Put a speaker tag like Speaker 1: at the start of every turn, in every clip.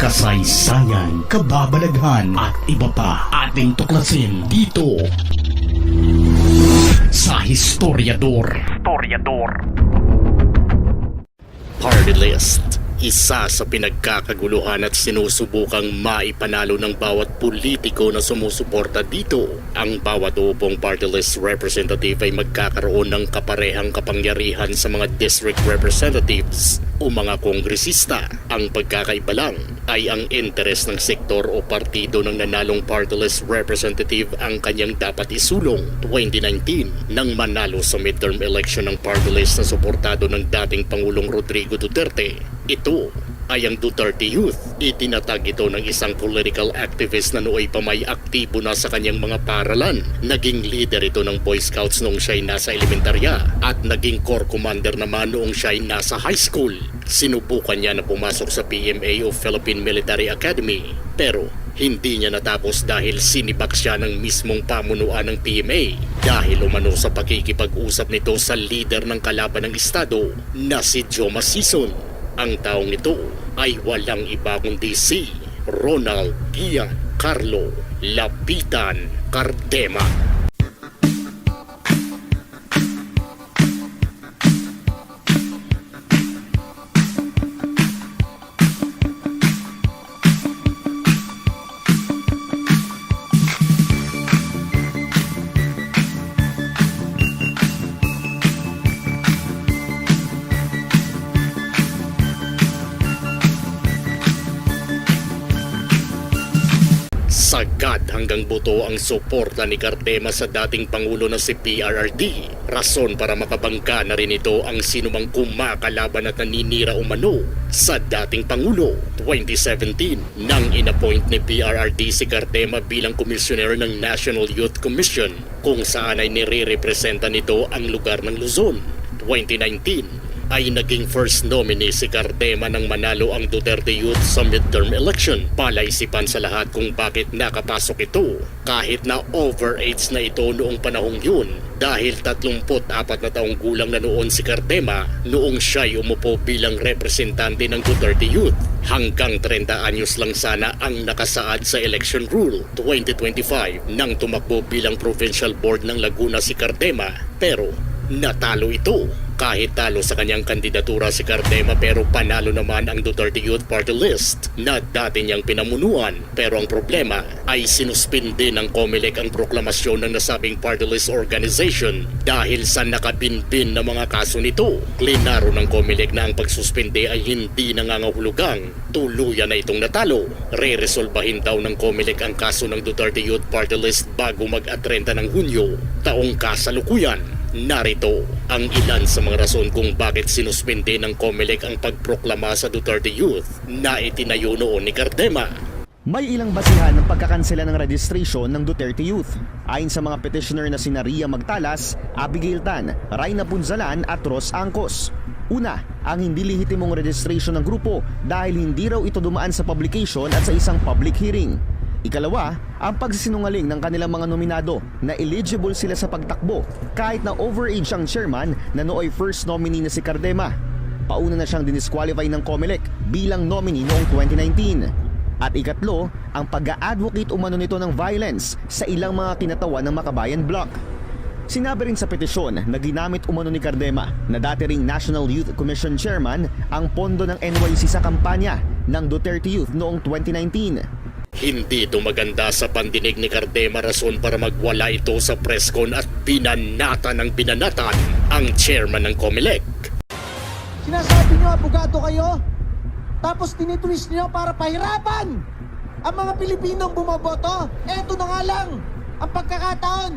Speaker 1: kasaysayan, kababalaghan at iba pa ating tuklasin dito sa Historiador. Historiador.
Speaker 2: Party List isa sa pinagkakaguluhan at sinusubukang maipanalo ng bawat politiko na sumusuporta dito. Ang bawat upong party list representative ay magkakaroon ng kaparehang kapangyarihan sa mga district representatives o mga kongresista. Ang pagkakaiba lang ay ang interes ng sektor o partido ng nanalong party list representative ang kanyang dapat isulong 2019 nang manalo sa midterm election ng party list na suportado ng dating Pangulong Rodrigo Duterte. Ito ay ang Duterte Youth. Itinatag ito ng isang political activist na nooy pa may aktibo na sa kanyang mga paralan. Naging leader ito ng Boy Scouts noong siya'y nasa elementarya at naging corps commander naman noong siya'y nasa high school. Sinubukan niya na pumasok sa PMA o Philippine Military Academy pero hindi niya natapos dahil sinibak siya ng mismong pamunuan ng PMA dahil umano sa pakikipag-usap nito sa leader ng kalaban ng estado na si Joma Sison. Ang taong ito ay walang iba kundi si Ronald Giancarlo Lapitan Cardema. Sagad hanggang buto ang suporta ni Cardema sa dating Pangulo na si PRRD. Rason para makabangga na rin ito ang sinumang kumakalaban at naninira umano sa dating Pangulo. 2017, nang inappoint ni PRRD si Cardema bilang komisyoner ng National Youth Commission kung saan ay nire-representa nito ang lugar ng Luzon. 2019, ay naging first nominee si Cardema nang manalo ang Duterte Youth sa midterm election. Palaisipan sa lahat kung bakit nakapasok ito kahit na overage na ito noong panahong yun dahil 34 na taong gulang na noon si Cardema noong siya'y umupo bilang representante ng Duterte Youth. Hanggang 30 anyos lang sana ang nakasaad sa election rule 2025 nang tumakbo bilang provincial board ng Laguna si Cardema pero natalo ito kahit talo sa kanyang kandidatura si Cardema pero panalo naman ang Duterte Youth Party List na dati niyang pinamunuan. Pero ang problema ay sinuspindi ng COMELEC ang proklamasyon ng nasabing party list organization dahil sa nakabinbin na mga kaso nito. Klinaro ng COMELEC na ang pagsuspindi ay hindi nangangahulugang tuluyan na itong natalo. Re-resolbahin daw ng COMELEC ang kaso ng Duterte Youth Party List bago mag-atrenta ng Hunyo, taong kasalukuyan. Narito ang ilan sa mga rason kung bakit sinuspende ng COMELEC ang pagproklama sa Duterte Youth na itinayo noon ni Cardema.
Speaker 3: May ilang basihan ng pagkakansela ng registration ng Duterte Youth. Ayon sa mga petitioner na sina Ria Magtalas, Abigail Tan, Raina Punzalan at Ros Angkos. Una, ang hindi lehitimong registration ng grupo dahil hindi raw ito dumaan sa publication at sa isang public hearing. Ikalawa, ang pagsisinungaling ng kanilang mga nominado na eligible sila sa pagtakbo kahit na overage ang chairman na nooy first nominee na si Cardema. Pauna na siyang dinisqualify ng COMELEC bilang nominee noong 2019. At ikatlo, ang pag-a-advocate umano nito ng violence sa ilang mga kinatawan ng Makabayan Bloc. Sinabi rin sa petisyon na ginamit umano ni Cardema na dati ring National Youth Commission Chairman ang pondo ng NYC sa kampanya ng Duterte Youth noong 2019.
Speaker 2: Hindi ito maganda sa pandinig ni Cardema rason para magwala ito sa presscon at binanata ng binanatan ang chairman ng COMELEC.
Speaker 4: Sinasabi nyo, abogado kayo, tapos tinitwist nyo para pahirapan ang mga Pilipinong bumoboto. Eto na nga lang ang pagkakataon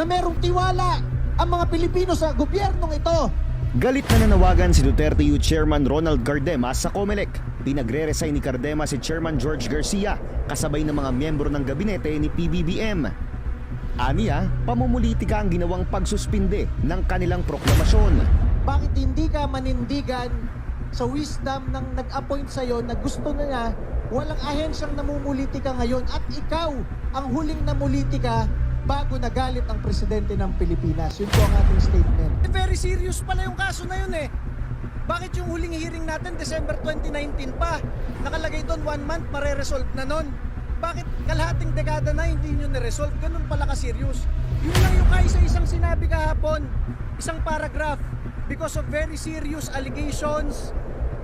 Speaker 4: na merong tiwala ang mga Pilipino sa gobyernong ito.
Speaker 3: Galit na nanawagan si Duterte Youth Chairman Ronald Cardema sa COMELEC. Pinagre-resign ni Cardema si Chairman George Garcia kasabay ng mga miyembro ng gabinete ni PBBM. Aniya, pamumulitika ang ginawang pagsuspinde ng kanilang proklamasyon.
Speaker 4: Bakit hindi ka manindigan sa wisdom ng nag-appoint sa'yo na gusto na niya walang ahensyang namumulitika ngayon at ikaw ang huling namulitika bago nagalit ang presidente ng Pilipinas. Yun po ang ating statement.
Speaker 5: Very serious pala yung kaso na yun eh. Bakit yung huling hearing natin, December 2019 pa? Nakalagay doon, one month, mare-resolve na nun. Bakit kalahating dekada na hindi nyo na-resolve? Ganun pala ka-serious. Yun lang yung kaisa-isang sinabi kahapon. Isang paragraph. Because of very serious allegations,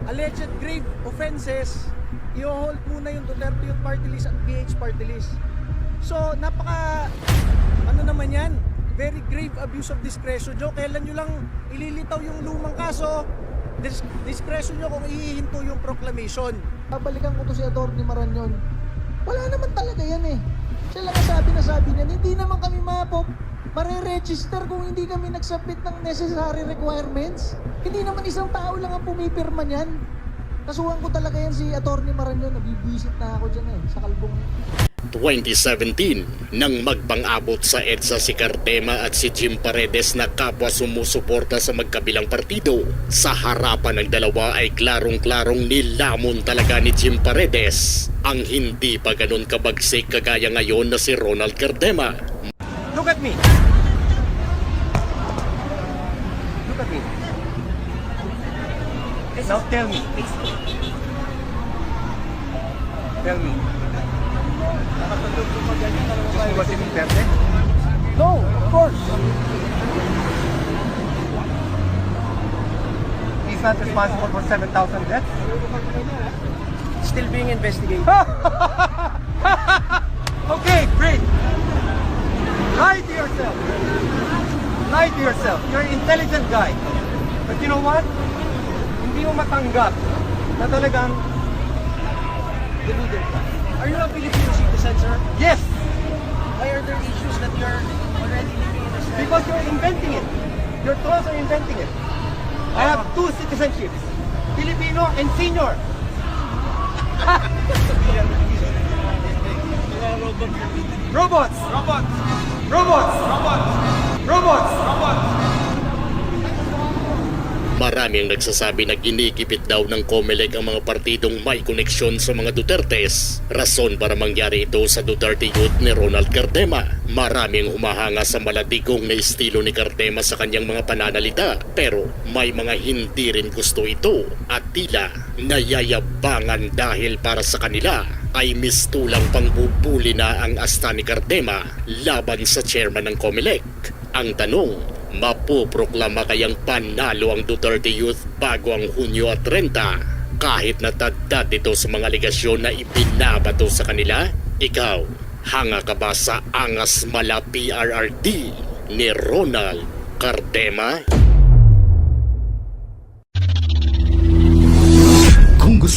Speaker 5: alleged grave offenses, i-hold muna yung Duterte Youth Party List at PH Party List. So, napaka, ano naman yan, very grave abuse of discretion. Joe, kailan nyo lang ililitaw yung lumang kaso, dis- discretion nyo kung ihihinto yung proclamation.
Speaker 4: Babalikan ko to si Atty. Maranyon. Wala naman talaga yan eh. Siya lang ang sabi na sabi niyan, hindi naman kami mapop mare-register kung hindi kami nagsubmit ng necessary requirements. Hindi naman isang tao lang ang pumipirma niyan. Kasuhan ko talaga yan si Atty. Maranyon. Nabibwisit na ako dyan eh, sa kalbong.
Speaker 2: 2017 nang magpang-abot sa EDSA si Cartema at si Jim Paredes na kapwa sumusuporta sa magkabilang partido. Sa harapan ng dalawa ay klarong-klarong nilamon talaga ni Jim Paredes ang hindi pa ganun kabagsik kagaya ngayon na si Ronald Cartema.
Speaker 5: Look at me. Look at me. Now tell me. Tell me. Gusto mo ba si Duterte? No, of course. He's not responsible for 7,000 deaths? Still being investigated. okay, great. Lie to yourself. Lie to yourself. You're an intelligent guy. But you know what? Hindi mo matanggap na talagang deluded ka.
Speaker 6: Are you a Filipino citizen, sir?
Speaker 5: Yes,
Speaker 6: Why are there issues that you're already living in Australia?
Speaker 5: because you're inventing it. Your trolls are inventing it. I have two citizenships. Filipino and senior. Robots. Robots. Robots. Robots. Robots.
Speaker 2: Marami ang nagsasabi na ginikipit daw ng COMELEC ang mga partidong may koneksyon sa mga Dutertes. Rason para mangyari ito sa Duterte Youth ni Ronald Cardema. Marami ang humahanga sa maladigong na estilo ni Cardema sa kanyang mga pananalita. Pero may mga hindi rin gusto ito at tila nayayabangan dahil para sa kanila ay mistulang pangbubuli na ang asta ni Cardema laban sa chairman ng COMELEC. Ang tanong, mapuproklama kayang panalo ang Duterte Youth bago ang Hunyo at 30 kahit natagdat ito sa mga aligasyon na ibinabato sa kanila? Ikaw, hanga ka ba sa angas mala PRRD ni Ronald Cardema?